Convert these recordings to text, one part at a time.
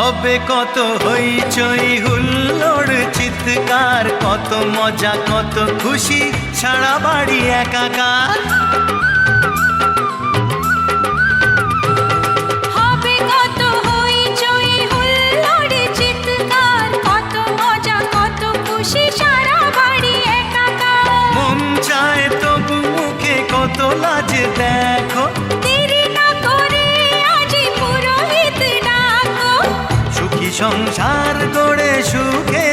হবে কত হইচই হুল্লোড় চিৎকার কত মজা কত খুশি সারা বাড়ি একাকার। মন মুখে কত দেয়। সংসার করে সুখে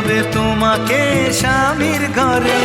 হবে তোমাকে স্বামীর ঘরে।